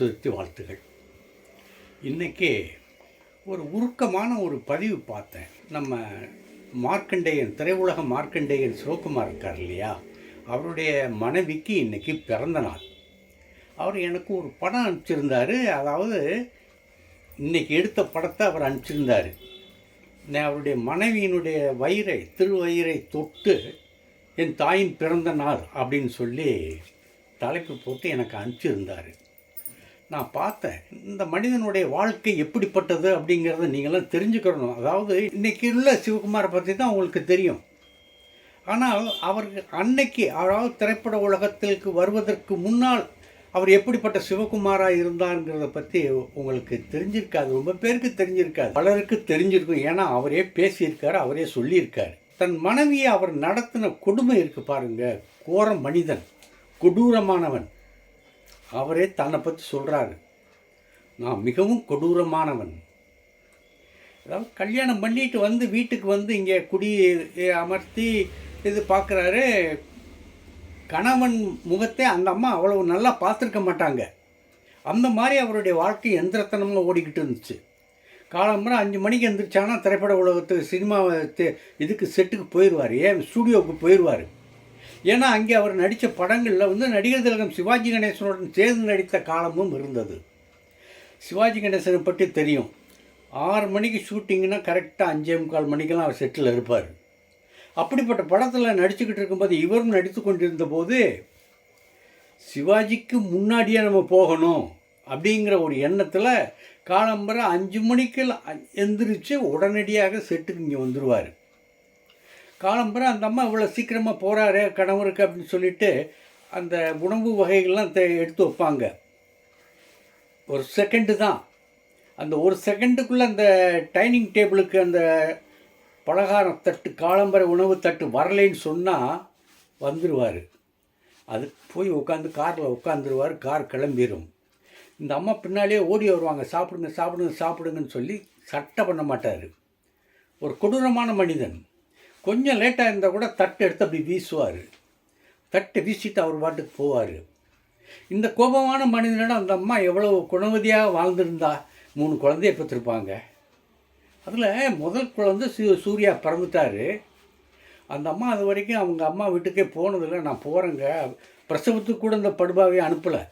அனைவருக்கும் வாழ்த்துகள். இன்றைக்கி ஒரு உருக்கமான ஒரு பதிவு பார்த்தேன். நம்ம மார்க்கண்டேயன் திரையுலக மார்க்கண்டேயன் சிவகுமார் இருக்கார் இல்லையா? அவருடைய மனைவிக்கு இன்றைக்கி பிறந்த நாள். அவர் எனக்கு ஒரு படம் அனுப்பிச்சிருந்தாரு. அதாவது இன்றைக்கி எடுத்த படத்தை அவர் அனுப்பிச்சிருந்தார். நான் அவருடைய மனைவியினுடைய வயிறை திருவயிறை தொட்டு என் தாயின் பிறந்த நாள் அப்படின்னு சொல்லி தலைப்பு போட்டு எனக்கு அனுப்பிச்சிருந்தார். நான் பார்த்தேன். இந்த மனிதனுடைய வாழ்க்கை எப்படிப்பட்டது அப்படிங்கிறத நீங்களாம் தெரிஞ்சுக்கிறணும் அதாவது இன்றைக்கி உள்ள சிவகுமாரை பற்றி தான் உங்களுக்கு தெரியும். ஆனால் அவருக்கு அன்னைக்கு அதாவது திரைப்பட உலகத்திற்கு வருவதற்கு முன்னால் அவர் எப்படிப்பட்ட சிவகுமாராக இருந்தாருங்கிறத பற்றி உங்களுக்கு தெரிஞ்சிருக்காது. ரொம்ப பேருக்கு தெரிஞ்சிருக்காது. பலருக்கு தெரிஞ்சிருக்கும். ஏன்னா அவரே பேசியிருக்காரு அவரே சொல்லியிருக்காரு. தன் மனைவியை அவர் நடத்தின கொடுமை இருக்கு பாருங்க. கோர மனிதன். கொடூரமானவன். அவரே தன்னை பற்றி சொல்கிறாரு நான் மிகவும் கொடூரமானவன். அதாவது கல்யாணம் பண்ணிட்டு வந்து வீட்டுக்கு வந்து இங்கே குடி அமர்த்தி இது பார்க்குறாரு கணவன் முகத்தை அந்த அம்மா அவ்வளவு நல்லா பார்த்துருக்க மாட்டாங்க. அந்த மாதிரி அவருடைய வாழ்க்கை எந்திரத்தனமாக ஓடிக்கிட்டு இருந்துச்சு. காலம்புற அஞ்சு மணிக்கு எந்திரிச்சானா திரைப்பட உலகத்துக்கு சினிமா தே- இதுக்கு செட்டுக்கு போயிடுவார் ஏன்? ஸ்டூடியோவுக்கு போயிடுவார் ஏன்னா அங்கே அவர் நடித்த படங்களில் வந்து நடிகர் திலகம் சிவாஜி கணேசனுடன் சேர்ந்து நடித்த காலமும் இருந்தது. சிவாஜி கணேசனை பற்றி தெரியும். ஆறு மணிக்கு ஷூட்டிங்னா கரெக்டாக அஞ்சே முக்கால் மணிக்கெல்லாம் அவர் செட்டில் இருப்பார். அப்படிப்பட்ட படத்தில் நடிச்சுக்கிட்டு இருக்கும்போது இவரும் நடித்து கொண்டிருந்த போது சிவாஜிக்கு முன்னாடியே நம்ம போகணும் அப்படிங்கிற ஒரு எண்ணத்தில் காலம்பர அஞ்சு மணிக்கு எந்திரிச்சு உடனடியாக செட்டுக்கு இங்கே வந்துடுவார் காலம்பர அந்த அம்மா இவ்வளோ சீக்கிரமாக போகிறாரு கணவருக்கு அப்படின்னு சொல்லிட்டு அந்த உணவு வகைகள்லாம் எடுத்து வைப்பாங்க. ஒரு செகண்டு தான். அந்த ஒரு செகண்டுக்குள்ளே அந்த டைனிங் டேபிளுக்கு அந்த பலகாரம் தட்டு காலம்பர உணவு தட்டு வரலைன்னு சொன்னால் வந்துடுவார் அது போய் உட்காந்து காரில் உட்காந்துருவார் கார் கிளம்பிடும் இந்த அம்மா பின்னாலே ஓடி வருவாங்க. சாப்பிடுங்க சாப்பிடுங்க சாப்பிடுங்கன்னு சொல்லி சட்டை பண்ண மாட்டார். ஒரு கொடூரமான மனிதன். கொஞ்சம் லேட்டாக இருந்தால் கூட தட்டு எடுத்து அப்படி வீசுவார். தட்டை வீசிட்டு அவர் பாட்டுக்கு போவார். இந்த கோபமான மனிதனிடம் அந்த அம்மா எவ்வளோ குணவதியாக வாழ்ந்திருந்தா? மூணு குழந்தைய பெற்றிருப்பாங்க. அதில் முதல் குழந்தை சூ சூர்யா பிறந்துட்டாரு. அந்த அம்மா அது வரைக்கும் அவங்க அம்மா வீட்டுக்கே போனதில்லை. நான் போகிறேங்க பிரசவத்துக்கு கூட இந்த படுபாவை அனுப்பலை.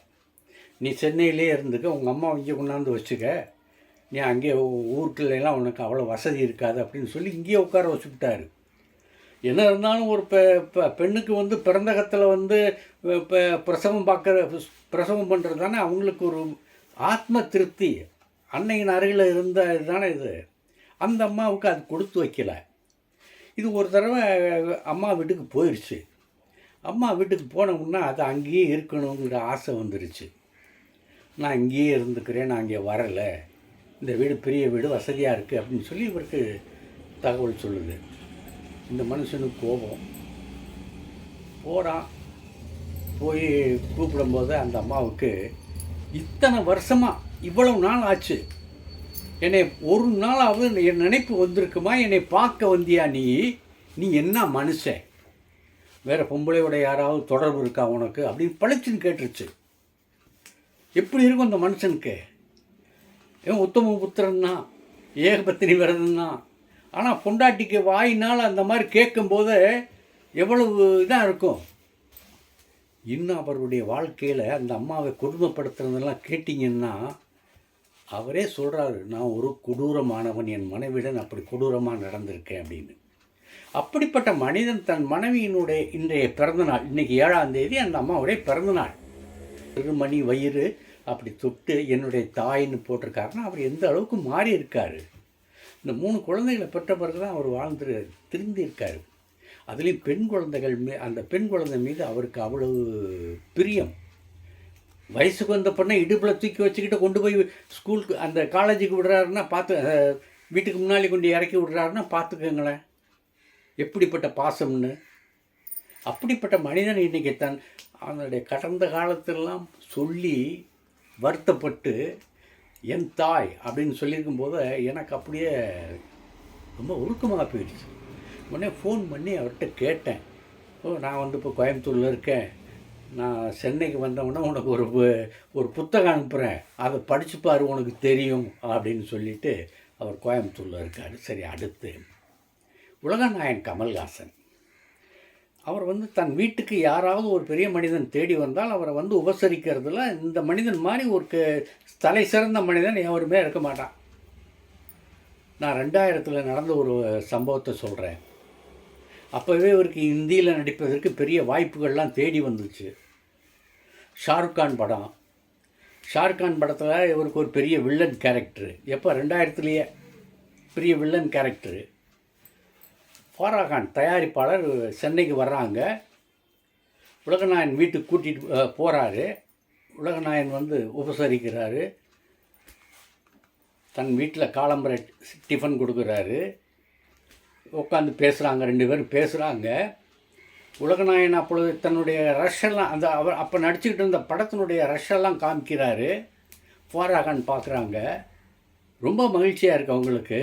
நீ சென்னையிலே இருந்துக்க. உங்கள் அம்மா இங்கே கொண்டாந்து வச்சுக்க. நீ அங்கே ஊருக்குள்ளெல்லாம் உனக்கு அவ்வளோ வசதி இருக்காது அப்படின்னு சொல்லி இங்கேயே உட்கார வச்சுக்கிட்டாரு என்ன இருந்தாலும் ஒரு பெ பெண்ணுக்கு வந்து பிறந்தகத்தில் வந்து இப்போ பிரசவம் பார்க்குற பிரசவம் பண்ணுறது தானே அவங்களுக்கு ஒரு ஆத்ம திருப்தி. அன்னையின் அருகில் இருந்த இதுதானே இது. அந்த அம்மாவுக்கு அது கொடுத்து வைக்கல. இது ஒரு தடவை அம்மா வீட்டுக்கு போயிடுச்சு அம்மா வீட்டுக்கு போனோம்னா அது அங்கேயே இருக்கணுங்கிற ஆசை வந்துருச்சு. நான் இங்கேயே இருந்துக்கிறேன் நான் இங்கே வரலை. இந்த வீடு பெரிய வீடு வசதியாக இருக்குது அப்படின்னு சொல்லி இவருக்கு தகவல் சொல்லுது. இந்த மனுஷனுக்கு கோபம். போகிறான் போய் கூப்பிடும்போது அந்த அம்மாவுக்கு இத்தனை வருஷமாக இவ்வளவு நாள் ஆச்சு. என்னை ஒரு நாளாவது என் நினைப்பு வந்திருக்குமா? என்னை பார்க்க வந்தியா நீ? நீ என்ன மனுஷன்? வேறு பொம்பளையோட யாராவது தொடர்பு இருக்கா உனக்கு? அப்படின்னு பளிச்சுன்னு கேட்டுருச்சு. எப்படி இருக்கும் அந்த மனுஷனுக்கு? ஏன் உத்தம புத்திரன் தான். ஏகபத்தினி விரதம் தான். ஆனால் பொண்டாட்டிக்கு வாயினால் அந்த மாதிரி கேட்கும்போது எவ்வளவு இதாக இருக்கும்? இன்னும் அவருடைய வாழ்க்கையில் அந்த அம்மாவை கொடுமைப்படுத்துறதெல்லாம் கேட்டிங்கன்னா அவரே சொல்கிறாரு நான் ஒரு கொடூரமானவன் என் மனைவிடன் அப்படி கொடூரமாக நடந்திருக்கேன் அப்படின்னு. அப்படிப்பட்ட மனிதன் தன் மனைவியினுடைய இன்றைய பிறந்தநாள் இன்றைக்கி ஏழாம் தேதி அந்த அம்மாவுடைய பிறந்தநாள் திருமணி வயிறு அப்படி தொட்டு என்னுடைய தாயின்னு போட்டிருக்காருன்னா அவர் எந்த அளவுக்கு மாறி இருக்காரு? இந்த மூணு குழந்தைகளை பெற்ற பிறகு தான் அவர் வாழ்ந்து திருந்திருக்கார். அதுலேயும் பெண் குழந்தைகள் மீ அந்த பெண் குழந்தை மீது அவருக்கு அவ்வளவு பிரியம். வயசுக்கு வந்த பொண்ணை இடுப்பில் தூக்கி வச்சுக்கிட்டு கொண்டு போய் ஸ்கூலுக்கு அந்த காலேஜுக்கு விடுறாருன்னா பார்த்து வீட்டுக்கு முன்னாடி கொண்டு இறக்கி விடுறாருன்னா பார்த்துக்கோங்களேன். எப்படிப்பட்ட பாசம்னு. அப்படிப்பட்ட மனிதன் இன்றைக்கி தன் அவனுடைய கடந்த காலத்திலலாம் சொல்லி வருத்தப்பட்டு என் தாய் அப்படின்னு சொல்லியிருக்கும் போது எனக்கு அப்படியே ரொம்ப உருக்கமாக போயிடுச்சு. உடனே ஃபோன் பண்ணி அவர்கிட்ட கேட்டேன். ஓ நான் வந்து இப்போ கோயம்புத்தூரில் இருக்கேன். நான் சென்னைக்கு வந்தவுடனே உனக்கு ஒரு ஒரு புத்தகம் அனுப்புகிறேன் அதை படித்து பாரு உனக்கு தெரியும் அப்படின்னு சொல்லிவிட்டு அவர் கோயம்புத்தூரில் இருக்கார். சரி அடுத்து. உலகநாயன் கமல்ஹாசன். அவர் வந்து தன் வீட்டுக்கு யாராவது ஒரு பெரிய மனிதன் தேடி வந்தால் அவரை வந்து உபசரிக்கிறதுல இந்த மனிதன் மாதிரி ஒரு தலை சிறந்த மனிதன் எவருமே இருக்க மாட்டான். நான் ரெண்டாயிரத்தில் நடந்த ஒரு சம்பவத்தை சொல்கிறேன் அப்போவே இவருக்கு இந்தியில் நடிப்பதற்கு பெரிய வாய்ப்புகள்லாம் தேடி வந்துச்சு. ஷாருக் கான் படம். ஷாருக் கான் படத்தில் இவருக்கு ஒரு பெரிய வில்லன் கேரக்டரு. எப்போ? ரெண்டாயிரத்துலேயே. பெரிய வில்லன் கேரக்டரு. ஃபாராகான் தயாரிப்பாளர் சென்னைக்கு வர்றாங்க. உலகநாயன் வீட்டுக்கு கூட்டிகிட்டு போகிறாரு உலகநாயன் வந்து உபசரிக்கிறாரு. தன் வீட்டில் காலம்பரை டிஃபன் கொடுக்குறாரு. உட்காந்து பேசுகிறாங்க ரெண்டு பேரும் பேசுகிறாங்க உலகநாயன் அப்பொழுது தன்னுடைய ரஷ்ஷெல்லாம் அந்த அவர் அப்போ நடிச்சுக்கிட்டு இருந்த படத்தினுடைய ரஷ்ஷெல்லாம் காமிக்கிறாரு. ஃபாராகான் பார்க்குறாங்க ரொம்ப மகிழ்ச்சியாக இருக்குது அவங்களுக்கு.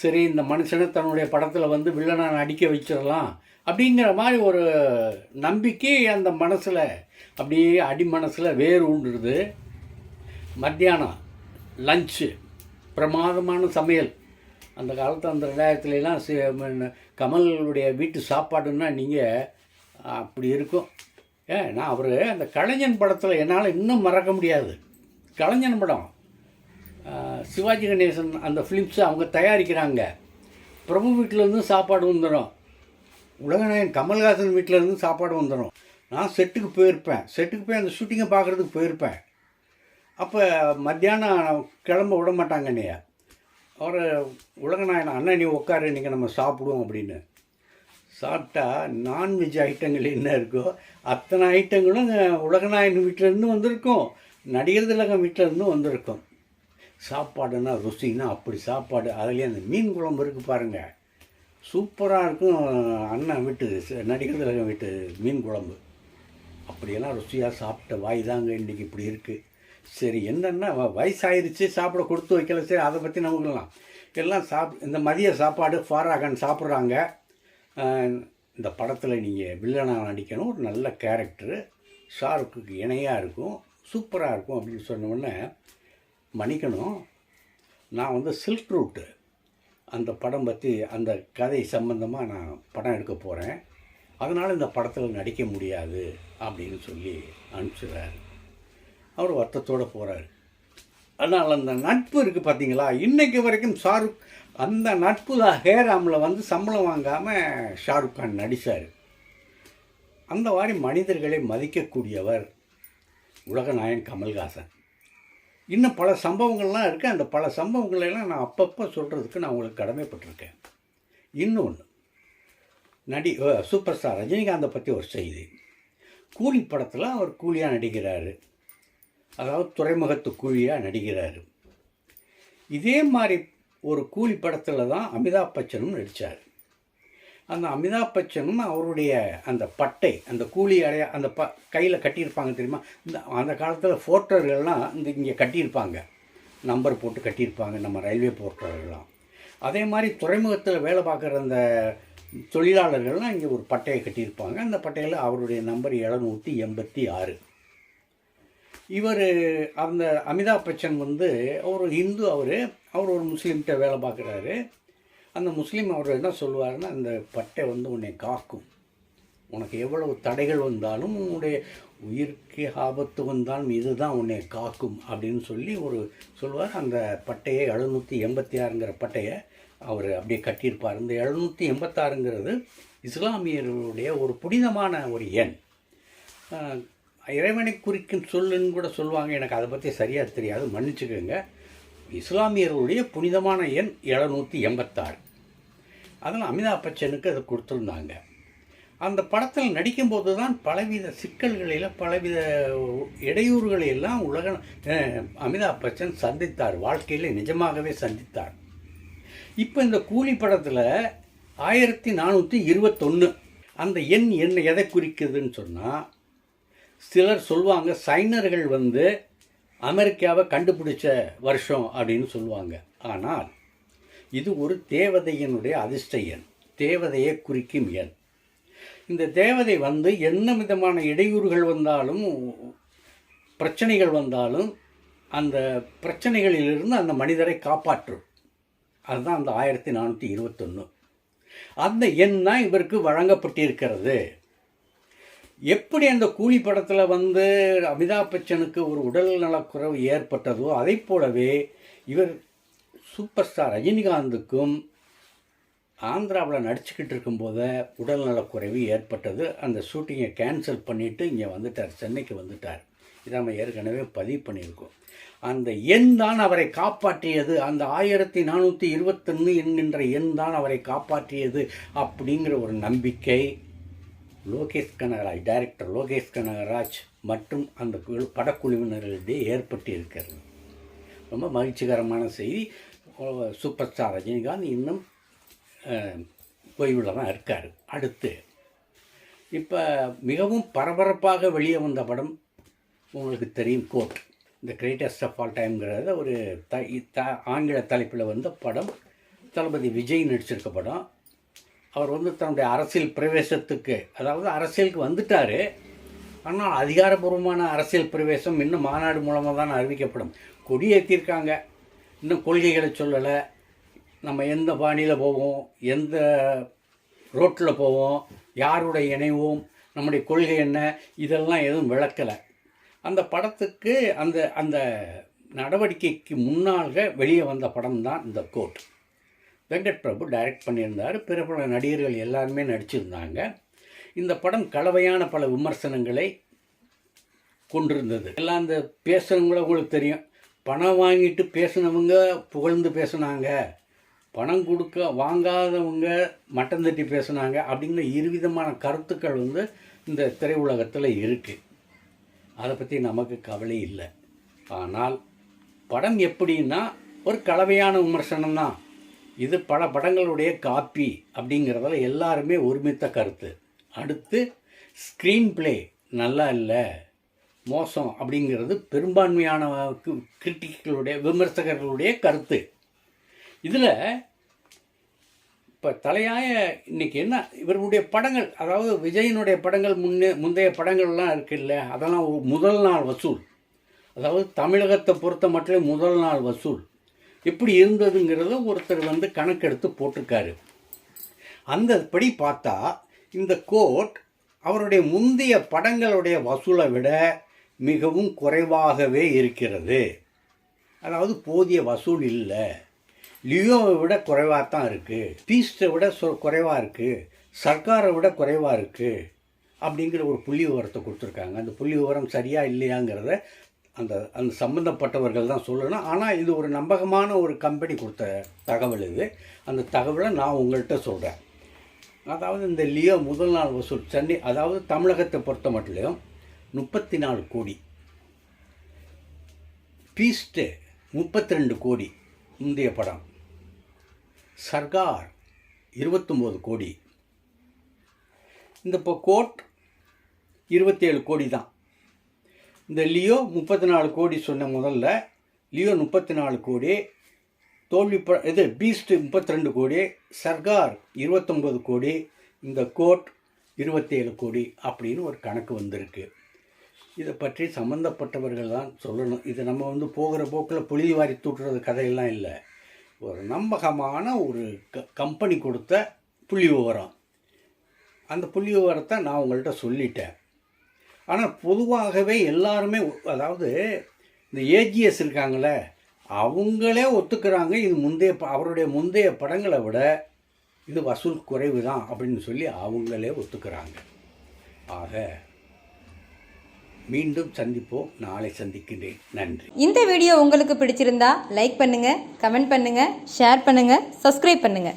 சரி இந்த மனுஷனை தன்னுடைய படத்தில் வந்து வில்லனை நடிக்க வச்சிடலாம் அப்படிங்கிற மாதிரி ஒரு நம்பிக்கை அந்த மனசில் அப்படியே அடி மனசில் வேர் உண்டுடுது மத்தியானம் லஞ்சு பிரமாதமான சமையல். அந்த காலத்து அந்த ரெண்டாயிரத்துலலாம் கமலுடைய வீட்டு சாப்பாடுன்னா நீங்கள் அப்படி இருக்கும். ஏன் நான் அவர் அந்த கலைஞன் படத்தில் என்னால் இன்னும் மறக்க முடியாது. கலைஞன் படம். சிவாஜி கணேசன் அந்த ஃபிலிம்ஸை அவங்க தயாரிக்கிறாங்க. பிரபு வீட்டிலேருந்து சாப்பாடு வந்துடும் உலகநாயகன் கமல்ஹாசன் வீட்டிலேருந்து சாப்பாடு வந்துடும் நான் செட்டுக்கு போயிருப்பேன். செட்டுக்கு போய் அந்த ஷூட்டிங்கை பார்க்குறதுக்கு போயிருப்பேன். அப்போ மத்தியானம் கிளம்ப விட மாட்டாங்க என்னைய. அவர் உலகநாயகன் அண்ணன் நீ உட்காரு இன்றைக்கி நம்ம சாப்பிடுவோம் அப்படின்னு. சாப்பிட்டா நான்வெஜ் ஐட்டங்கள் என்ன இருக்கோ அத்தனை ஐட்டங்களும் உலகநாயகன் வீட்டிலேருந்து வந்திருக்கும். நடிகர் திலகம் வீட்டிலேருந்து வந்திருக்கும். சாப்பாடுன்னா ருசின்னா அப்படி சாப்பாடு. அதுலேயே அந்த மீன் குழம்பு இருக்குது பாருங்கள் சூப்பராக இருக்கும். அண்ணன் வீட்டு ச- நடிகர் திலகம் வீட்டு மீன் குழம்பு. அப்படியெல்லாம் ருசியாக சாப்பிட்ட வாய் தாங்க இன்றைக்கி இப்படி இருக்குது சரி என்னென்னா வ- வயசாயிருச்சு சாப்பிட கொடுத்து வைக்கல. சரி அதை பற்றி நமக்குலாம் எல்லாம் சாப் இந்த மதிய சாப்பாடு ஃபாராகன் சாப்பிட்றாங்க. இந்த படத்தில் நீங்கள் வில்லனாக நடிக்கணும். ஒரு நல்ல கேரக்டரு. ஷாருக்குக்கு இணையாக இருக்கும். சூப்பராக இருக்கும் அப்படின்னு சொன்ன மணிக்கணும் நான் வந்து சில்க் ரூட்டு அந்த படம் பற்றி அந்த கதை சம்பந்தமாக நான் படம் எடுக்க போகிறேன் அதனால் இந்த படத்தில் நடிக்க முடியாது அப்படின்னு சொல்லி அனுப்பிச்சிடுறாரு. அவர் வருத்தத்தோடு போகிறாரு அதனால் அந்த நட்பு இருக்குது பார்த்தீங்களா இன்றைக்கு வரைக்கும் ஷாருக் அந்த நட்பு தான் ஹேராமில் வந்து சம்பளம் வாங்காமல் ஷாருக் கான் நடித்தார் அந்த மாதிரி மனிதர்களை மதிக்கக்கூடியவர் உலகநாயன் கமல்ஹாசன். இன்னும் பல சம்பவங்கள்லாம் இருக்குது அந்த பல சம்பவங்களெல்லாம் நான் அப்பப்போ சொல்கிறதுக்கு நான் உங்களுக்கு கடமைப்பட்டிருக்கேன். இன்னொன்று நடி சூப்பர் ஸ்டார் ரஜினிகாந்தை பற்றி ஒரு செய்தி. கூலி படத்தில் அவர் கூலியாக நடிக்கிறாரு. அதாவது துறைமுகத்து கூலியாக நடிக்கிறாரு. இதே மாதிரி ஒரு கூலி படத்தில் தான் அமிதாப் பச்சனும் நடித்தார் அந்த அமிதாப் பச்சனும் அவருடைய அந்த பட்டை அந்த கூலி அடைய அந்த ப கையில் கட்டியிருப்பாங்க தெரியுமா? இந்த அந்த காலத்தில் போர்ட்டர்கள்லாம் இந்த இங்கே கட்டியிருப்பாங்க. நம்பர் போட்டு கட்டியிருப்பாங்க நம்ம ரயில்வே போர்ட்டர்கள்லாம். அதே மாதிரி துறைமுகத்தில் வேலை பார்க்குற அந்த தொழிலாளர்கள்லாம் இங்கே ஒரு பட்டையை கட்டியிருப்பாங்க. அந்த பட்டையில் அவருடைய நம்பர் எழுநூற்றி எண்பத்தி ஆறு. இவர் அந்த அமிதாப் பச்சன் வந்து ஒரு ஹிந்து அவர் அவர் ஒரு முஸ்லீம்கிட்ட வேலை பார்க்குறாரு. அந்த முஸ்லீம் அவர் என்ன சொல்லுவாருன்னா அந்த பட்டை வந்து உன்னை காக்கும். உனக்கு எவ்வளவு தடைகள் வந்தாலும் உன்னுடைய உயிர்க்கு ஆபத்து வந்தாலும் இதுதான் உன்னை காக்கும். அப்படின்னு சொல்லி ஒரு சொல்லுவார். அந்த பட்டையை எழுநூற்றி எண்பத்தி ஆறுங்கிற பட்டையை அவர் அப்படியே கட்டியிருப்பார். இந்த எழுநூற்றி எண்பத்தாறுங்கிறது இஸ்லாமியர்களுடைய ஒரு புனிதமான ஒரு எண். இறைவனை குறிக்கும் சொல்லுன்னு கூட சொல்லுவாங்க. எனக்கு அதை பற்றி சரியாக தெரியாது. மன்னிச்சுக்கோங்க. இஸ்லாமியர்களுடைய புனிதமான எண் எழுநூற்றி எண்பத்தாறு அதனால் அமிதாப் பச்சனுக்கு அதை கொடுத்துருந்தாங்க. அந்த படத்தில் நடிக்கும்போது தான் பலவித சிக்கல்களில் பலவித இடையூறுகளை எல்லாம் உலக அமிதாப் பச்சன் சந்தித்தார். வாழ்க்கையில் நிஜமாகவே சந்தித்தார். இப்போ இந்த கூலி படத்தில் ஆயிரத்தி நானூற்றி இருபத்தொன்று அந்த எண் என்ன எதை குறிக்குதுன்னு சொன்னால் சிலர் சொல்லுவாங்க சைனர்கள் வந்து அமெரிக்காவை கண்டுபிடிச்ச வருஷம் அப்படின்னு சொல்லுவாங்க ஆனால் இது ஒரு தேவதையினுடைய அதிர்ஷ்ட எண். தேவதையை குறிக்கும் எண். இந்த தேவதை வந்து என்ன விதமான இடையூறுகள் வந்தாலும் பிரச்சனைகள் வந்தாலும் அந்த பிரச்சனைகளிலிருந்து அந்த மனிதரை காப்பாற்றும். அதுதான் அந்த ஆயிரத்தி நானூற்றி இருபத்தொன்று அந்த எண் தான் இவருக்கு வழங்கப்பட்டிருக்கிறது. எப்படி அந்த கூலி படத்தில் வந்து அமிதாப் பச்சனுக்கு ஒரு உடல் நலக்குறைவு ஏற்பட்டதோ அதை போலவே இவர் சூப்பர் ஸ்டார் ரஜினிகாந்துக்கும் ஆந்திராவில் நடிச்சுக்கிட்டு இருக்கும்போது உடல்நலக்குறைவு ஏற்பட்டது. அந்த ஷூட்டிங்கை கேன்சல் பண்ணிவிட்டு இங்கே வந்துட்டார். சென்னைக்கு வந்துட்டார். இதை நம்ம ஏற்கனவே பதிவு பண்ணியிருக்கோம். அந்த எண் தான் அவரை காப்பாற்றியது. அந்த ஆயிரத்தி நானூற்றி இருபத்தொன்று என்கின்ற எண் தான் அவரை காப்பாற்றியது அப்படிங்கிற ஒரு நம்பிக்கை லோகேஷ் கனகராஜ் டைரக்டர் லோகேஷ் கனகராஜ் மற்றும் அந்த படக்குழுவினர்களிடையே ஏற்பட்டு இருக்கிறது ரொம்ப மகிழ்ச்சிகரமான செய்தி. சூப்பர் ஸ்டார் ரஜினிகாந்த் இன்னும் ஓய்வில் தான் இருக்கார். அடுத்து இப்போ மிகவும் பரபரப்பாக வெளியே வந்த படம் உங்களுக்கு தெரியும் கோட் இந்த கிரேட்டஸ்ட் ஆஃப் ஆல் டைம்ங்கிறத ஒரு த த ஆங்கில தலைப்பில் வந்த படம். தளபதி விஜய் நடிச்சிருக்க படம். அவர் வந்து தன்னுடைய அரசியல் பிரவேசத்துக்கு அதாவது அரசியலுக்கு வந்துட்டார். ஆனால் அதிகாரபூர்வமான அரசியல் பிரவேசம் இன்னும் மாநாடு மூலமாக தான் அறிவிக்கப்படும் கொடியேற்றிருக்காங்க இன்னும் கொள்கைகளை சொல்லலை. நம்ம எந்த பாணியில் போவோம் எந்த ரோட்டில் போவோம் யாருடைய இணைவோம் நம்முடைய கொள்கை என்ன இதெல்லாம் எதுவும் விளக்கலை. அந்த படத்துக்கு அந்த அந்த நடவடிக்கைக்கு முன்னாக வெளியே வந்த படம் தான் இந்த கோட். வெங்கட் பிரபு டைரக்ட் பண்ணியிருந்தார் பிறபல நடிகர்கள் எல்லாருமே நடிச்சிருந்தாங்க. இந்த படம் கலவையான பல விமர்சனங்களை கொண்டிருந்தது. எல்லாம் அந்த பேசுகிறவங்கள உங்களுக்கு தெரியும். பணம் வாங்கிட்டு பேசினவங்க புகழ்ந்து பேசுனாங்க. பணம் கொடுக்க வாங்காதவங்க மட்டம் தட்டி பேசுனாங்க அப்படிங்கிற இருவிதமான கருத்துக்கள் வந்து இந்த திரையுலகத்தில் இருக்குது அதை பற்றி நமக்கு கவலை இல்லை. ஆனால் படம் எப்படின்னா ஒரு கலவையான விமர்சனம் தான். இது பல படங்களுடைய காப்பி அப்படிங்கிறதுல எல்லாருமே ஒருமித்த கருத்து. அடுத்து ஸ்க்ரீன் ப்ளே நல்லா இல்லை. மோசம் அப்படிங்கிறது பெரும்பான்மையான கிரிட்டிக்களுடைய விமர்சகர்களுடைய கருத்து. இதில் இப்போ தலையாய இன்றைக்கி என்ன இவருடைய படங்கள் அதாவது விஜயனுடைய படங்கள் முன்னே முந்தைய படங்கள்லாம் இருக்குல்ல அதெல்லாம் முதல் நாள் வசூல். அதாவது தமிழகத்தை பொறுத்த மட்டும் முதல் நாள் வசூல். எப்படி இருந்ததுங்கிறத ஒருத்தர் வந்து கணக்கெடுத்து போட்டிருக்காரு. அந்த படி பார்த்தா இந்த கோட் அவருடைய முந்தைய படங்களுடைய வசூலை விட மிகவும் குறைவாகவே இருக்கிறது. அதாவது போதிய வசூல் இல்லை. லியோவை விட குறைவாக தான் இருக்குது பீஸ்ட்டை விட சொ குறைவாக இருக்குது சர்க்காரை விட குறைவாக இருக்குது அப்படிங்கிற ஒரு புள்ளி விவரத்தை கொடுத்துருக்காங்க. அந்த புள்ளி விவரம் சரியாக இல்லையாங்கிறத அந்த அந்த சம்மந்தப்பட்டவர்கள் தான் சொல்லணும். ஆனால் இது ஒரு நம்பகமான ஒரு கம்பெனி கொடுத்த தகவல் இது. அந்த தகவலை நான் உங்கள்கிட்ட சொல்கிறேன் அதாவது இந்த லியோ முதல் நாள் வசூல் சென்னை அதாவது தமிழகத்தை பொறுத்த மட்டும் முப்பத்தி நாலு கோடி. பீஸ்ட்டு முப்பத்தி ரெண்டு கோடி முந்தைய படம். சர்கார் இருபத்தொம்போது கோடி. இந்த இப்போ கோட் இருபத்தேழு கோடி தான். இந்த லியோ முப்பத்தி நாலு கோடி சொன்ன முதல்ல லியோ முப்பத்தி நாலு கோடி தோல்வி ப இது பீஸ்ட்டு முப்பத்தி ரெண்டு கோடி சர்கார் இருபத்தொம்போது கோடி இந்த கோட் இருபத்தேழு கோடி அப்படின்னு ஒரு கணக்கு வந்திருக்கு. இதை பற்றி சம்மந்தப்பட்டவர்கள் தான் சொல்லணும். இது நம்ம வந்து போகிற போக்கில் புளி வாரி தூட்டுறது கதையெல்லாம் இல்லை. ஒரு நம்பகமான ஒரு க கம்பெனி கொடுத்த புள்ளி விவரம். அந்த புள்ளி விவரத்தை நான் உங்கள்கிட்ட சொல்லிட்டேன். ஆனால் பொதுவாகவே எல்லாருமே அதாவது இந்த ஏஜிஎஸ் இருக்காங்களே அவங்களே ஒத்துக்கிறாங்க இது முந்தைய ப- அவருடைய முந்தைய படங்களை விட இது வசூல் குறைவு தான் அப்படின்னு சொல்லி அவங்களே ஒத்துக்கிறாங்க. ஆக மீண்டும் சந்திப்போம். நாளை சந்திக்கின்றேன். நன்றி. இந்த வீடியோ உங்களுக்கு பிடிச்சிருந்தா லைக் பண்ணுங்க கமெண்ட் பண்ணுங்க ஷேர் பண்ணுங்க சப்ஸ்கிரைப் பண்ணுங்க.